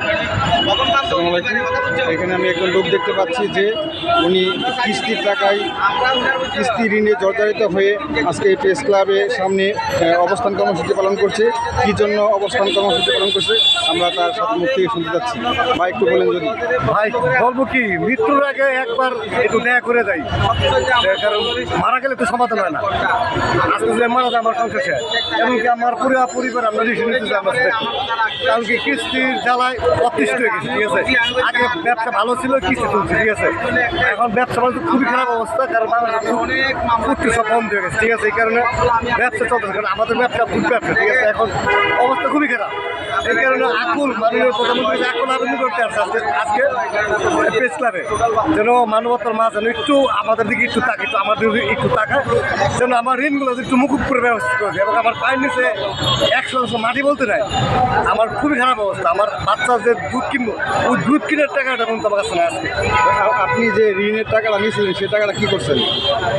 Yeah. এখানে আমি একজন লোক দেখতে পাচ্ছি যে উনি কিস্তির টাকায় কিস্তি ঋণে জর্জরিত হয়ে আজকে এই প্রেস ক্লাবের সামনে অবস্থান কর্মসূচি পালন করছে। কি জন্য অবস্থান কর্মসূচি পালন করছে, আমরা তার সাথে মুখ থেকে শুনতে যাচ্ছি বা একটু বলেন যদি। ভাই, বলব কি, মৃত্যুর আগে একবার একটু দেখা করে যাই কারণ মারা গেলে তো সমাধান হয় না। আজকে যে মারা যায়, আমার সংসার শেষ। এমনকি আমার পুরো পরিবার আমরা আমরা কারণ কি, কিস্তির জ্বালায় অতিষ্ঠ হয়ে ঠিক আছে? আগে ব্যবসা ভালো ছিল কিস্তি চলছে, ঠিক আছে? এখন ব্যবসা বাণিজ্য খুবই খারাপ অবস্থা, কারণ বাংলাদেশ সব বন্ধ হয়ে গেছে, ঠিক আছে? এই কারণে ব্যবসা চলতেছে, কারণ আমাদের ব্যবসা ফুড ব্যবসা, ঠিক আছে? এখন অবস্থা খুবই খারাপ। মাননীয় প্রধানমন্ত্রী আকুল আবেদন করতে আসছে আজকে প্রেস ক্লাবে যেন মানবতার মা যেন একটু আমাদের দিকে একটু তাকে একটু আমাদের দিকে একটু তাকায় যেন আমার ঋণগুলো একটু মুকুব করে ব্যবস্থা করে। এবং আমার পায়ের নিচে একশো একশো মাটি বলতে নাই আমার খুবই খারাপ অবস্থা। আমার বাচ্চা যে দুধ কিনবো ওই দুধ কিনের টাকাটা কিন্তু আমার কাছে না আজকে। আপনি যে ঋণের টাকাটা নিয়েছিলেন সেই টাকাটা কি করছেন?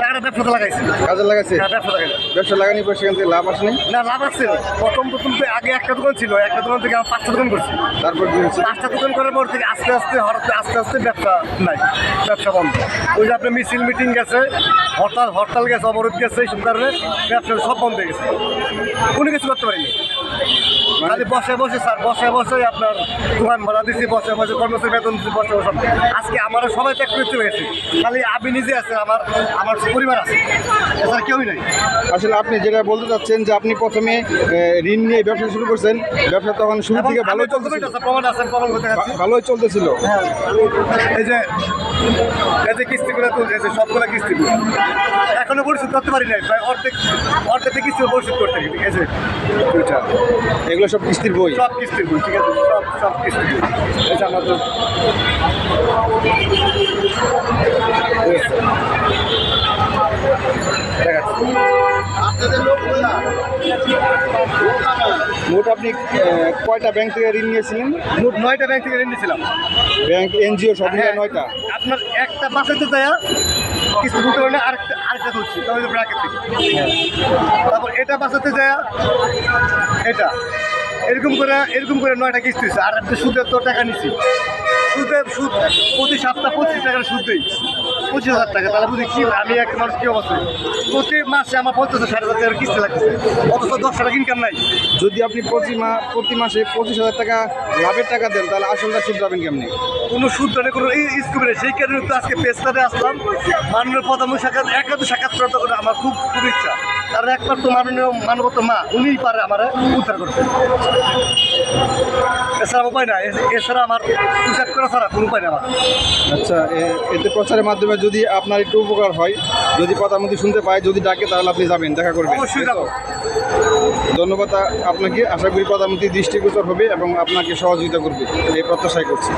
টাকাটা ব্যবসাতে লাগাইছি। কাজে লাগাচ্ছে হ্যাঁ, ব্যবসা লাগাইছি। ব্যবসা লাগানি পর সেখান থেকে লাভ আসেনি? না লাভ আছে প্রথম প্রথম আগে একটা দোকান ছিল একটা দোকান থেকে আমার পাঁচটা দোকান করছি। তারপর রাস্তা দোকান করার পর থেকে আস্তে আস্তে, হঠাৎ আস্তে আস্তে ব্যবসা নাই, ব্যবসা বন্ধ। ওই যে আপনার মিছিল মিটিং গেছে, হরতাল হরতাল গেছে, অবরোধ গেছে এইসব কারণে ব্যবসা সব বন্ধ হয়ে গেছে। কোনো কিছু করতে পারিনি। খালি বসে বসে স্যার বসে বসে আপনার দোকান ভাড়া দিচ্ছি বসে বসে কর্মচারী বেতন দিচ্ছি বসে বসে আজকে আমার সবাই ত্যাগ করে চলে গেছে খালি আমি নিজে আছে আমার আমার পরিবার আছে। এছাড়া কেউই নাই। আসলে আপনি যেটা বলতে চাচ্ছেন যে আপনি প্রথমে ঋণ নিয়ে ব্যবসা শুরু করছেন। ব্যবসা তখন শুরু থেকে ভালোই আমি চলতেছিল। প্রমাণ আছে প্রমাণ করতে ভালোই চলতেছিল। এই যে এই যে কিস্তিগুলো তুলছে সবগুলো কিস্তিগুলো। এখনও পরিশোধ করতে পারি নাই প্রায় অর্ধেক অর্ধেক কিস্তি পরিশোধ করতে ঠিক আছে? এগুলো সব কিস্তির বই? সব কিস্তির বই ঠিক আছে? সব সব কিস্তির বই। যে আমাদের দেখাচ্ছি মোট আপনি কয়টা ব্যাংক থেকে ঋণ নিয়েছিলেন? মোট নয়টা ব্যাংক থেকে ঋণ নিয়েছিলাম। ব্যাংক এনজিও সব হ্যাঁ, নয়টা? আপনার একটা বাসাতে যায় পারলে আরেকটা আরেকটা তারপর এটা যায়, এটা। এরকম করে এরকম করে নয়টা কিস্তি আর একটা সুদের তো টাকা নিচ্ছি সুদে সুদ প্রতি সপ্তাহ পঁচিশ টাকার সুদ দিই। পঁচিশ হাজার টাকা তাহলে বুঝি কি আমি একটা মানুষ কি অবস্থা? প্রতি মাসে আমার পঞ্চাশ ষাট হাজার টাকার কিস্তি লাগছে অথচ দশ টাকা ইনকাম নাই। যদি আপনি প্রতি মা প্রতি মাসে পঁচিশ হাজার টাকা লাভের টাকা দেন তাহলে আসলটা সুদ পাবেন কেমনি? কোনো সুদ ধরে কোনো এই স্কুলে সেই কারণে তো আজকে পেস্তারে আসলাম। মাননীয় প্রধানমন্ত্রী সাক্ষাৎ একান্ত সাক্ষাৎ করাতে করে আমার খুব খুব ইচ্ছা। কারণ একমাত্র মাননীয় মানবত মা উনিই পারে আমার উদ্ধার করতে। এছাড়া উপায় না এছাড়া আমার সুসাইড করা ছাড়া কোনো উপায় না আমার। আচ্ছা এতে প্রচারের মাধ্যমে যদি আপনার একটু উপকার হয় যদি প্রধানমন্ত্রী শুনতে পায় যদি ডাকে তাহলে আপনি যাবেন দেখা করবেন। অবশ্যই যাব। ধন্যবাদ আপনাকে। আশা করি প্রধানমন্ত্রী দৃষ্টিগোচর হবে এবং আপনাকে সহযোগিতা করবে। এই প্রত্যাশাই করছি।